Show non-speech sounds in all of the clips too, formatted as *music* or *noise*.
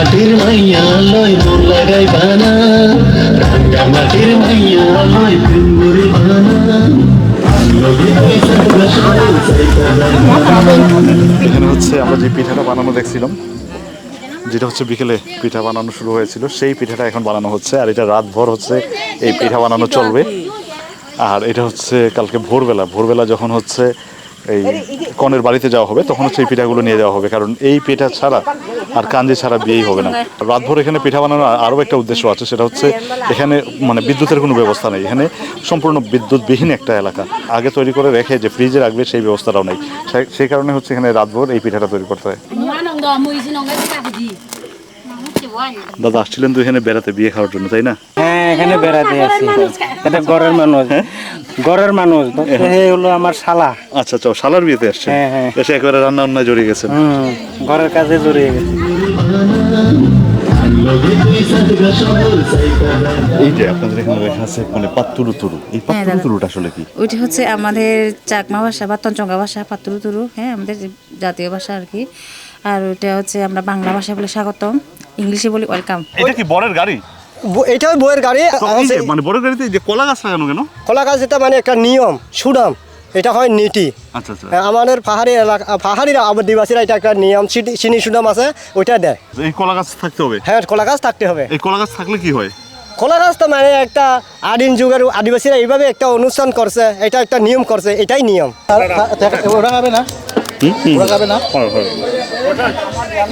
মাটির মাইয়া লয় মন লাগাই বানা রাঙ্গা মাটির মাইয়া লয় পিঙ্গুরি বানা এখানে হচ্ছে আমরা যে পিঠাটা বানানো দেখছিলাম, যেটা হচ্ছে বিকেলে পিঠা বানানো শুরু হয়েছিল, সেই পিঠাটা এখন বানানো হচ্ছে, আর এটা রাতভর হচ্ছে এই পিঠা বানানো চলবে। আর এটা হচ্ছে কালকে ভোরবেলা ভোরবেলা যখন হচ্ছে এই কনের বাড়িতে যাওয়া হবে তখন হচ্ছে এই পিঠাগুলো নিয়ে যাওয়া হবে কারণ এই পিঠা ছাড়া আর কাঞ্জি ছাড়া বিয়েই হবে না। রাতভর এখানে পিঠা বানানোর আরও একটা উদ্দেশ্য আছে সেটা হচ্ছে এখানে মানে বিদ্যুতের কোনো ব্যবস্থা নেই। এখানে সম্পূর্ণ বিদ্যুৎবিহীন একটা এলাকা। আগে তৈরি করে রেখে যে ফ্রিজে রাখবে সেই ব্যবস্থাটাও নেই। সেই- কারণে হচ্ছে এখানে রাতভর এই পিঠাটা তৈরি করতে হয়. দাদা আসছিলেন তো এখানে বেড়াতে বিয়ে খাওয়ার জন্য তাই না? হ্যাঁ এখানে বেড়াতে আছি এটা ঘরের মানুষ। ঘরের মানুষ তো সে হলো আমার শালা। আচ্ছা আচ্ছা শালার বিয়েতে আসছেন হ্যাঁ, হ্যাঁ। এসে একেবারে রান্না জড়িয়ে গেছেন হুম ঘরের কাজে জড়িয়ে গেছে। এই যে আপনাদের এখানে লেখা আছে মানে পাত্তুরু তুরু। এই পাত্তুরু তুরুটা আসলে কি? ওইটা হচ্ছে আমাদের চাকমা ভাষা বা তঞ্চঙ্গা ভাষা পাতুরু তুরু হ্যাঁ আমাদের জাতীয় ভাষা আর কি। আর ওইটা হচ্ছে আমরা বাংলা ভাষায় বলি স্বাগতম ইংলিশে বলি ওয়েলকাম। এটা কি বরের গাড়ি? এটাও বইয়ের গাড়ি মানে বরের গাড়িতে যে কলা গাছ লাগানো কেন? কলা গাছ যেটা মানে একটা নিয়ম সুনাম এটা হয় নীতি। আচ্ছা আচ্ছা। আমাদের পাহাড়ি এলাকা পাহাড়ি আদিবাসীরা এটা একটা নিয়ম চিনি- সুনাম আছে ওইটা দেয়। এই কলা গাছ থাকতে হবে? হ্যাঁ কলা গাছ থাকতে হবে। এই কলা গাছ থাকলে কি হয়? কলা গাছ তো মানে একটা আদিম যুগের আদিবাসীরা এইভাবে একটা অনুষ্ঠান করছে এটা একটা নিয়ম করছে এটাই নিয়ম। ওরা হবে না? ওরা হবে না।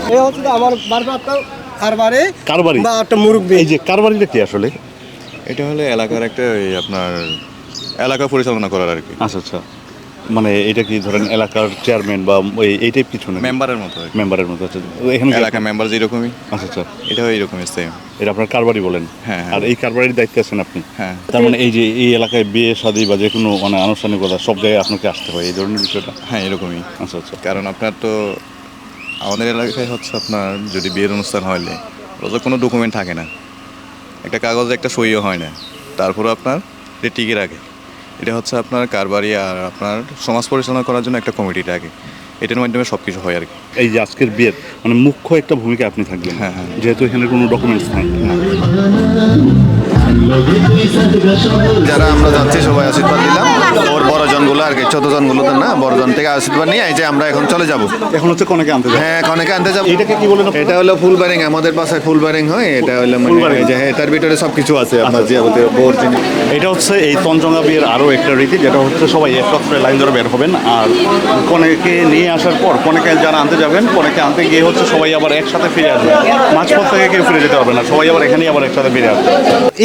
এই হচ্ছে আমার বারবার তো কারবারে কারবারি? বা একটা মুরব্বী। এই যে কারবারিটা কি আসলে? এটা হলো এলাকার একটা ওই আপনার এলাকা পরিচালনা করার আর কি। আচ্ছা আচ্ছা। মানে এটা কি ধরেন এলাকার চেয়ারম্যান বা ওই এই টাইপ কিছু না মেম্বারের মতো মেম্বারের মতো আচ্ছা। এখানে এলাকা মেম্বার যেরকমই আচ্ছা আচ্ছা। এটাও এইরকমই সেম এটা আপনার কারবারি বলেন? হ্যাঁ, হ্যাঁ। আর এই কারবারির দায়িত্বে আছেন আপনি? হ্যাঁ। তার মানে এই যে এই এলাকায় বিয়ে শাদী বা যে কোনো মানে আনুষ্ঠানিকতা সব জায়গায় আপনাকে আসতে হয় এই ধরনের বিষয়টা? হ্যাঁ এরকমই। আচ্ছা আচ্ছা। কারণ আপনার তো আমাদের এলাকায় হচ্ছে আপনার যদি বিয়ের অনুষ্ঠান হলে ওটা কোনো ডকুমেন্ট থাকে না। একটা কাগজে একটা সইও হয় না। তারপরে আপনার এটা টিকে রাখে। এটা হচ্ছে আপনার কারবারি আর আপনার সমাজ পরিচালনা করার জন্য একটা কমিটি থাকে এটার মাধ্যমে সব কিছু হয় আর কি এই যে আজকের বিয়ের মানে মুখ্য একটা ভূমিকা আপনি থাকবেন। হ্যাঁ, হ্যাঁ। যেহেতু এখানে কোনো ডকুমেন্টস নাই। যারা আমরা যাচ্ছি সবাই আশীর্বাদ দিলাম আর কি ছোট না বড় জন থেকে আশীর্বাদ নিয়ে এই যে আমরা এখন চলে যাব। এখন হচ্ছে কনেকে আনতে যাবে। হ্যাঁ অনেকে আনতে যাব। এটাকে কি বলেন এটা হলো ফুল ব্যারিং আমাদের বাসায় ফুল ব্যারিং হয় এটা হলো মানে এই যে হ্যাঁ এটার ভিতরে সব কিছু আছে আপনার বোর জিনিস। এটা হচ্ছে এই বিয়ের আরও একটা রীতি যেটা হচ্ছে সবাই লাইন ধরে বের হবেন আর কনেকে নিয়ে আসার পর কনেকে যারা আনতে যাবেন কনেকে আনতে গিয়ে হচ্ছে সবাই আবার একসাথে ফিরে আসবে। মাঝপথ থেকে কেউ ফিরে যেতে পারবে না সবাই আবার এখানেই আবার একসাথে ফিরে আসবে।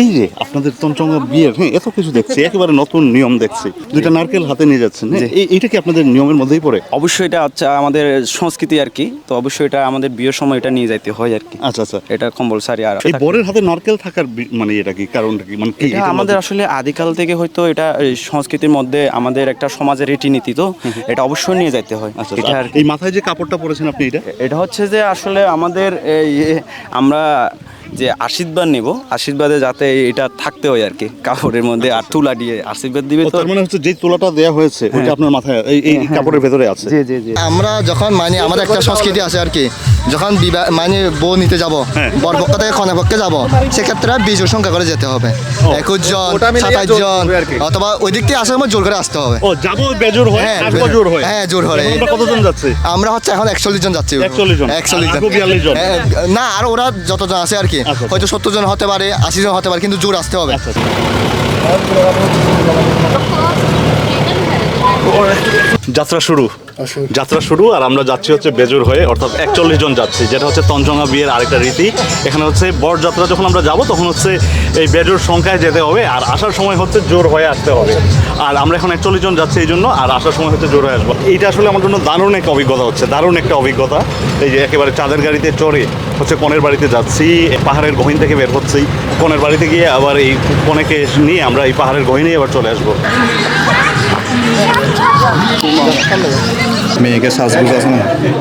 এই যে আপনাদের তঞ্জঙ্গা বিয়ের হ্যাঁ এত কিছু দেখছি একেবারে নতুন নিয়ম দেখছি। দুইটা নারকেল হাতে নিয়ে যাচ্ছেন হ্যাঁ? এইটা কি আপনাদের নিয়মের মধ্যেই পড়ে? অবশ্যই এটা হচ্ছে আমাদের সংস্কৃতি আর কি তো অবশ্যই এটা আমাদের বিয়ের সময় এটা নিয়ে যাইতে হয় আর কি। আচ্ছা আচ্ছা। এটা কম্পালসারি আর এই বরের হাতে নারকেল থাকার মানে এটা কি কারণটা কি? মানে এটা আমাদের আসলে আদিকাল থেকে হয়তো এটা সংস্কৃতির মধ্যে আমাদের একটা সমাজের রীতিনীতি তো এটা অবশ্যই নিয়ে যাইতে হয়। আচ্ছা এটা আচ্ছা। আর এই মাথায় যে কাপড়টা পরেছেন আপনি এটা? এটা হচ্ছে যে আসলে আমাদের এই আমরা যে আশীর্বাদ নেব আশীর্বাদে যাতে এটা থাকতে হয় আর কি কাপড়ের মধ্যে আর তুলা দিয়ে আশীর্বাদ দিবে তো। তার মানে হচ্ছে যে তোলাটা দেয়া হয়েছে ওইটা আপনার মাথায় এই এই কাপড়ের ভেতরে আছে। জি জি জি। আমরা যখন মানে আমাদের একটা সংস্কৃতি আছে আর কি যখন বিবাহ মানে বউ নিতে যাব বর পক্ষ থেকে কনে পক্ষে যাব সেক্ষেত্রে বিজুর সংখ্যা করে যেতে হবে। একুশ জন ওটা সাতাশ জন। অথবা ওই দিক থেকে আসার সময় জোর করে আসতে হবে। ও যাব বেজোর হয় হ্যাঁ, জোর হয়। হ্যাঁ, জোর হয়। আমরা কতজন যাচ্ছে? আমরা হচ্ছে এখন একচল্লিশ জন যাচ্ছি। 41 জন। একচল্লিশ জন। 42 জন। হ্যাঁ, না আর ওরা যতজন আছে আর কি। হয়তো সত্তর জন হতে পারে আশি জন হতে পারে কিন্তু জোর আসতে হবে। আচ্ছা। যাত্রা শুরু। যাত্রা শুরু আর আমরা যাচ্ছি হচ্ছে বেজুর হয়ে অর্থাৎ একচল্লিশ জন যাচ্ছি যেটা হচ্ছে তঞ্চঙ্গা বিয়ের আরেকটা রীতি। এখানে হচ্ছে বর যাত্রা যখন আমরা যাব তখন হচ্ছে এই বেজুর সংখ্যায় যেতে হবে আর আসার সময় হচ্ছে জোর হয়ে আসতে হবে। আর আমরা এখন একচল্লিশ জন যাচ্ছি এই জন্য আর আসার সময় হচ্ছে জোর হয়ে আসব। এইটা আসলে আমার জন্য দারুণ একটা অভিজ্ঞতা হচ্ছে দারুণ একটা অভিজ্ঞতা। এই যে একেবারে চাঁদের গাড়িতে চড়ে হচ্ছে কনের বাড়িতে যাচ্ছি পাহাড়ের গহীন থেকে বের হচ্ছি। কনের বাড়িতে গিয়ে আবার এই কনেকে নিয়ে আমরা এই পাহাড়ের গহীনেই আবার চলে আসব। মেয়েকে সাজগুজ আছে না?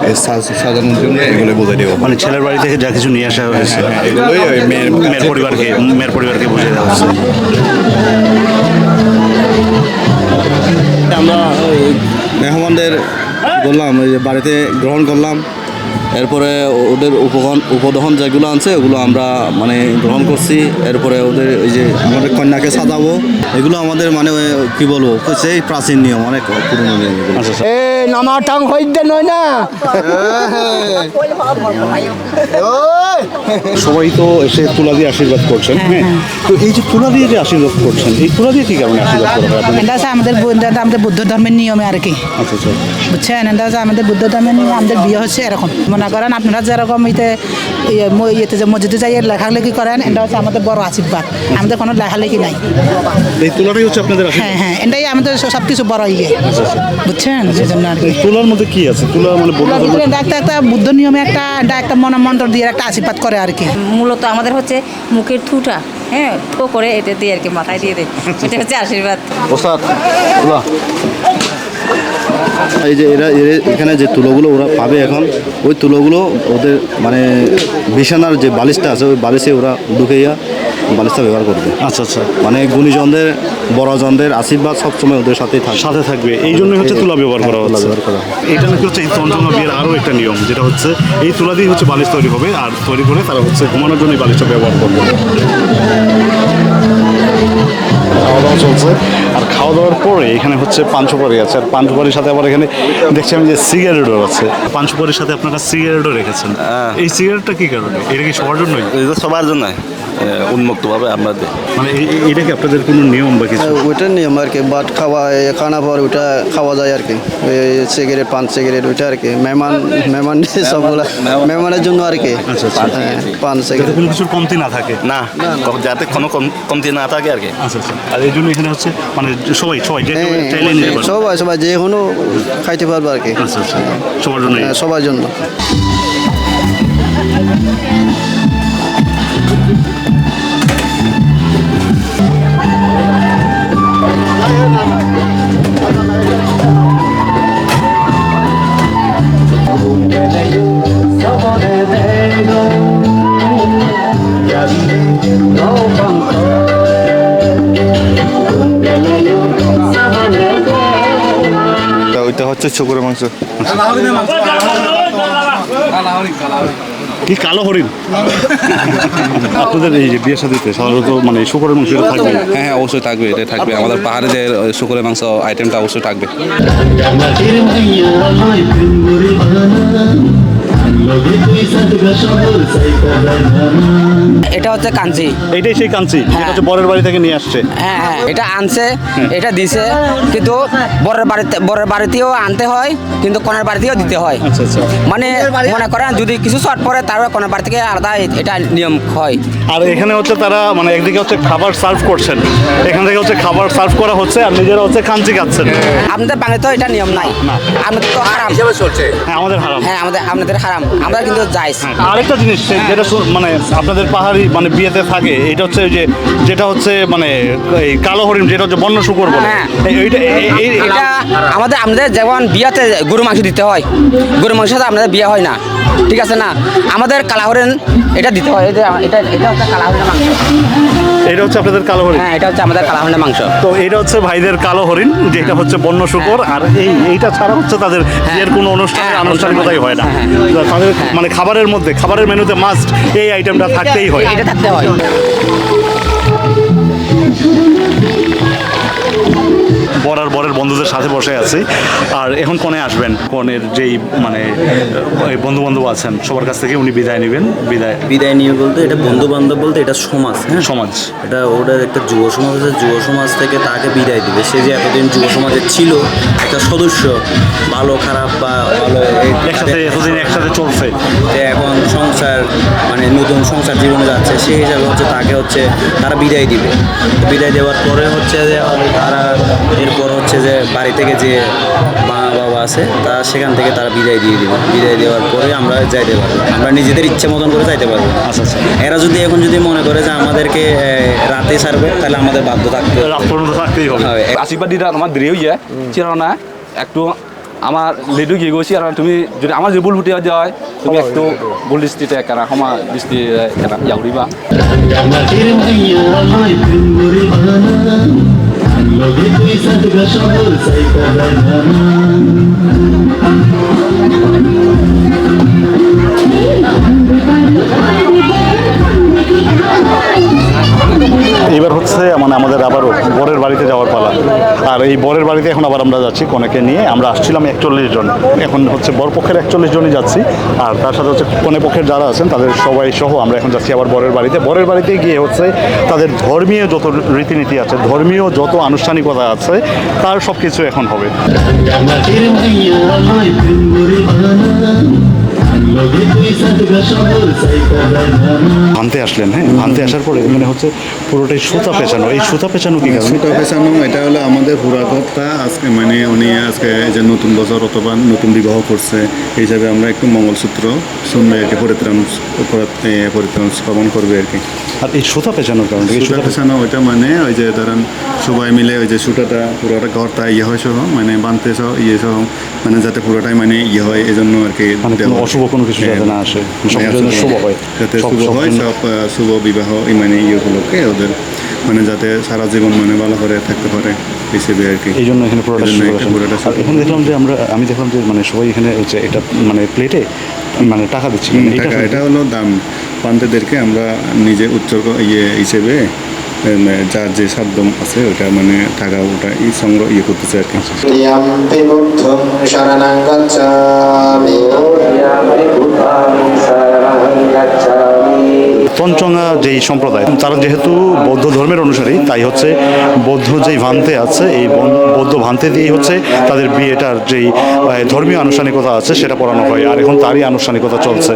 এই সাজ সাজানোর জন্য এগুলো বোঝাই দেবো। মানে ছেলের বাড়ি থেকে যা কিছু নিয়ে আসা হয়েছে এগুলোই ওই মেয়ের মেয়ের পরিবারকে মেয়ের পরিবারকে বুঝিয়ে দেওয়া হচ্ছে আমরা মেহমানদের বললাম ওই যে বাড়িতে গ্রহণ করলাম। এরপরে ওদের উপগণ উপদহন যেগুলো আনছে ওগুলো আমরা মানে গ্রহণ করছি। এরপরে ওদের ওই যে আমাদের কন্যাকে সাজাবো। এগুলো আমাদের মানে কি বলব সেই প্রাচীন নিয়ম অনেক পুরনো নিয়ম নামা টাং হইতে নয় না? সবাই তো এসে তুলা দিয়ে আশীর্বাদ করছেন হ্যাঁ তো এই যে তুলা দিয়ে যে আশীর্বাদ করছেন এই তুলা দিয়ে কি কারণে আশীর্বাদ করা হয় এটা হচ্ছে আমাদের আমাদের বুদ্ধ ধর্মের নিয়মে আর কি। আচ্ছা আচ্ছা। বুঝছেন? এটা হচ্ছে আমাদের বুদ্ধ ধর্মের নিয়ম আমাদের বিয়ে হচ্ছে এরকম। মনে করেন আপনারা যেরকম ইতে ইয়ে ইয়েতে যে মসজিদে যাই লেখালেখি করেন এটা হচ্ছে আমাদের বড় আশীর্বাদ। আমাদের কোনো লেখালেখি নাই। এই তুলাটাই হচ্ছে আপনাদের হ্যাঁ হ্যাঁ এটাই আমাদের সব কিছু বড় ইয়ে। বুঝছেন? সেই জন্য আর কি। তুলার মধ্যে কি আছে? তুলা মানে একটা একটা বুদ্ধ নিয়মে একটা এটা একটা মন মন্ত্র দিয়ে একটা আশীর্বাদ করে আর কি। মূলত আমাদের হচ্ছে মুখের থুটা হ্যাঁ থো করে এটা দিয়ে আর কি মাথায় দিয়ে দেয়। *laughs* এটা হচ্ছে আশীর্বাদ। এই যে এরা এখানে যে তুলোগুলো ওরা পাবে এখন ওই তুলোগুলো ওদের মানে বিছানার যে বালিশটা আছে ওই বালিশে ওরা ঢুকাইয়া বালিশটা ব্যবহার করবে। আচ্ছা আচ্ছা। মানে গুণীজনদের বড়জনদের আশীর্বাদ সবসময় ওদের সাথেই থাকবে। সাথে থাকবে। এই জন্যই হচ্ছে তুলা ব্যবহার করা তুলা হচ্ছে। ব্যবহার করা হয়। এটা নাকি হচ্ছে এই চন্দ্রমা বিয়ের আরও একটা নিয়ম যেটা হচ্ছে এই তুলা দিয়ে হচ্ছে বালিশ তৈরি হবে আর তৈরি করে তারা হচ্ছে ঘুমানোর জন্য এই বালিশটা ব্যবহার করবে। খাওয়া দাওয়া চলছে। আর খাওয়া দাওয়ার পরে এখানে হচ্ছে পাঞ্চুপারি আছে। আর পাঞ্চুপারির সাথে আবার এখানে দেখছি আমি যে সিগারেটও আছে। পাঞ্চুপারির সাথে আপনারা সিগারেটও রেখেছেন। এই সিগারেটটা কি কারণে? এটা কি সবার জন্যই? সবার জন্য উন্মুক্তভাবে আমরা দিই মানে এটা কি আপনাদের কোনো নিয়ম বা কিছু? ওইটা নিয়ম আর কি বাট খাওয়া এ, খানা পর ওইটা খাওয়া যায় আর কি। সিগারেট পান সিগারেট ওইটা আর কি মেহমান মেহমান সবগুলা মেহমানের জন্য আর কি। আচ্ছা, আচ্ছা। হ্যাঁ, পান সিগারেট কোনো কিছুর কমতি না থাকে? না যাতে কোনো কম- কমতি না থাকে আর কি। আচ্ছা আর এই জন্য এখানে হচ্ছে মানে সবাই সবাই যে কেউ চাইলে নিতে পারবে। সবাই সবাই যে কোনো খাইতে পারবে আর কি। সবার জন্য হ্যাঁ, সবার জন্য। ওইটা হচ্ছে শুকুরের মাংস। কি কালো হরিণ? আপনাদের এই যে বিয়ের সাথে সাধারণত মানে শুকরের মাংস এটা থাকবে? হ্যাঁ হ্যাঁ অবশ্যই থাকবে এটা থাকবে। আমাদের পাহাড়ে যে শুকরের মাংস আইটেমটা অবশ্যই থাকবে। লগে তুই সাইকা এটা হচ্ছে কাঞ্চি। এটাই সেই কাঞ্চি যেটা হচ্ছে বরের বাড়ি থেকে নিয়ে আসছে। হ্যাঁ হ্যাঁ এটা আনছে এটা দিছে কিন্তু বরের বাড়িতে বরের বাড়িতেও আনতে হয় কিন্তু কনের বাড়িতেও দিতে হয়। আচ্ছা আচ্ছা। মানে মনে করেন যদি কিছু শর্ট পরে তারপরে কনের বাড়ি থেকে আলাদা এটা নিয়ম হয়। আর এখানে হচ্ছে তারা মানে একদিকে হচ্ছে খাবার সার্ভ করছেন। এখান থেকে হচ্ছে খাবার সার্ভ করা হচ্ছে আর নিজেরা হচ্ছে কাঞ্চি খাচ্ছেন। আপনাদের বাংলাতে এটা নিয়ম নাই। আমাদের তো হারাম। চলছে। হ্যাঁ আমাদের হারাম। হ্যাঁ আমাদের আপনাদের হারাম। আমরা কিন্তু যাইস আরেকটা জিনিস যেটা মানে আপনাদের পাহাড়ি মানে বিয়েতে থাকে এটা হচ্ছে যে যেটা হচ্ছে মানে এই কালো হরিণ যেটা হচ্ছে বন্য শুকর বলে। হ্যাঁ। এইটা এটা আমাদের আমাদের যেমন বিয়াতে গরু মাংস দিতে হয় গরু মাংস সাথে আমাদের বিয়ে হয় না ঠিক আছে না? আমাদের কালাহরেন এটা দিতে হয় এটা এটা এটা হচ্ছে কালাহরেনের মাংস। এটা হচ্ছে আপনাদের কালো হরিণ? হ্যাঁ এটা হচ্ছে আমাদের কালাহরেনের মাংস। তো এটা হচ্ছে ভাইদের কালো হরিণ যেটা হচ্ছে বন্য শুকর আর এই এইটা ছাড়া হচ্ছে তাদের বিয়ের কোনো অনুষ্ঠানে হ্যাঁ, আনুষ্ঠানিকতাই হয় না। হ্যাঁ, তাদের মানে খাবারের মধ্যে খাবারের মেনুতে মাস্ট এই আইটেমটা থাকতেই হয়। থাকতে হয়। বর আর বরের বন্ধুদের সাথে বসে আছি। আর এখন কনে আসবেন? কনের যেই মানে বন্ধু বান্ধব আছেন সবার কাছ থেকে উনি বিদায় নেবেন বিদায় বিদায় নিয়ে বলতে এটা বন্ধু বান্ধব বলতে এটা সমাজ হ্যাঁ? সমাজ। এটা ওটা একটা যুব সমাজ আছে যুব সমাজ থেকে তাকে বিদায় দিবে। সে যে এতদিন যুব সমাজে ছিল একটা সদস্য ভালো খারাপ বা ভালো একসাথে এতদিন একসাথে চলছে। যে এখন সংসার মানে নতুন সংসার জীবনে যাচ্ছে সেই হিসাবে হচ্ছে তাকে হচ্ছে তারা বিদায় দিবে। বিদায় দেওয়ার পরে হচ্ছে যে তারা এরপর হচ্ছে যে বাড়ি থেকে যে মা বাবা আছে তারা সেখান থেকে তারা বিদায় দিয়ে দিবে। বিদায় দেওয়ার পরে আমরা যাইতে পারব। আমরা নিজেদের ইচ্ছে মতন করে যাইতে পারব। আচ্ছা আচ্ছা। এরা যদি এখন যদি মনে করে যে আমাদেরকে রাতে ছাড়বে তাহলে আমাদের বাধ্য থাকতে থাকতেই হবে। হবে। আশীর্বাদ দিটা আমার দেরি হয়ে যায় চিরাও না একটু আমার লেডু গিয়ে গেছি আর তুমি যদি আমার যে ভুল ফুটে যায় তুমি একটু ভুল দৃষ্টিতে কেনা ক্ষমা দৃষ্টি এবার হচ্ছে মানে আমাদের আবার তুই বাড়িতে যাওয়ার পালা। আর এই বরের বাড়িতে এখন আবার আমরা যাচ্ছি কনেকে নিয়ে। আমরা আসছিলাম একচল্লিশ জন। এখন হচ্ছে বরপক্ষের একচল্লিশ জনই যাচ্ছি। আর তার সাথে হচ্ছে কনে পক্ষের যারা আছেন, তাদের সবাই সহ আমরা এখন যাচ্ছি আবার বরের বাড়িতে। বরের বাড়িতে গিয়ে হচ্ছে তাদের ধর্মীয় যত রীতিনীতি আছে, ধর্মীয় যত আনুষ্ঠানিকতা আছে, তার সব কিছু এখন হবে। ভানতে আসলেন হ্যাঁ? ভানতে আসার পরে মানে হচ্ছে পুরোটাই সুতা পেঁচানো। এই সুতা পেঁচানো কি কারণে? সুতা পেছানো এটা হলো আমাদের পুরাকর্তা আজকে মানে উনি আজকে যে নতুন বছর অথবা নতুন বিবাহ করছে এই হিসাবে আমরা একটু মঙ্গলসূত্র শুনবে আর কি পরিত্রাণ পরিত্রাণ স্থাপন করবে আর কি। আর এই সুতা পেঁচানোর কারণে সুতা পেছানো ওইটা মানে ওই যে ধরেন সবাই মিলে ওই যে সুতাটা পুরোটা ঘরটা ইয়ে হয় সহ মানে বানতে সহ ইয়ে সহ মানে যাতে পুরোটাই মানে ইয়ে হয় এই জন্য আর কি মানে। অশুভ কোনো কিছু যাতে হ্যাঁ, না আসে। সব হ্যাঁ, যেন শুভ হয়। যাতে শুভ হয় সব শুভ বিবাহ মানে ইয়েগুলোকে ওদের মানে যাতে সারা জীবন মানে ভালো করে থাকতে পারে হিসেবে আর কি। এই জন্য এখানে পুরোটা এখানে দেখলাম যে আমরা আমি দেখলাম যে মানে সবাই এখানে হচ্ছে এটা মানে প্লেটে মানে টাকা দিচ্ছি। এটা হলো দাম। পান্তেদেরকে আমরা নিজে উৎসর্গ ইয়ে হিসেবে যার যে সাধ্য আছে ওটা মানে টাকা ওটা এই সংগ্রহ ইয়ে করতেছে আর কি। পঞ্চঙ্গা যেই সম্প্রদায় তারা যেহেতু বৌদ্ধ ধর্মের অনুসারী তাই হচ্ছে বৌদ্ধ যেই ভান্তে আছে এই বৌদ্ধ ভান্তে দিয়েই হচ্ছে তাদের বিয়েটার যেই ধর্মীয় আনুষ্ঠানিকতা আছে সেটা পড়ানো হয়। আর এখন তারই আনুষ্ঠানিকতা চলছে।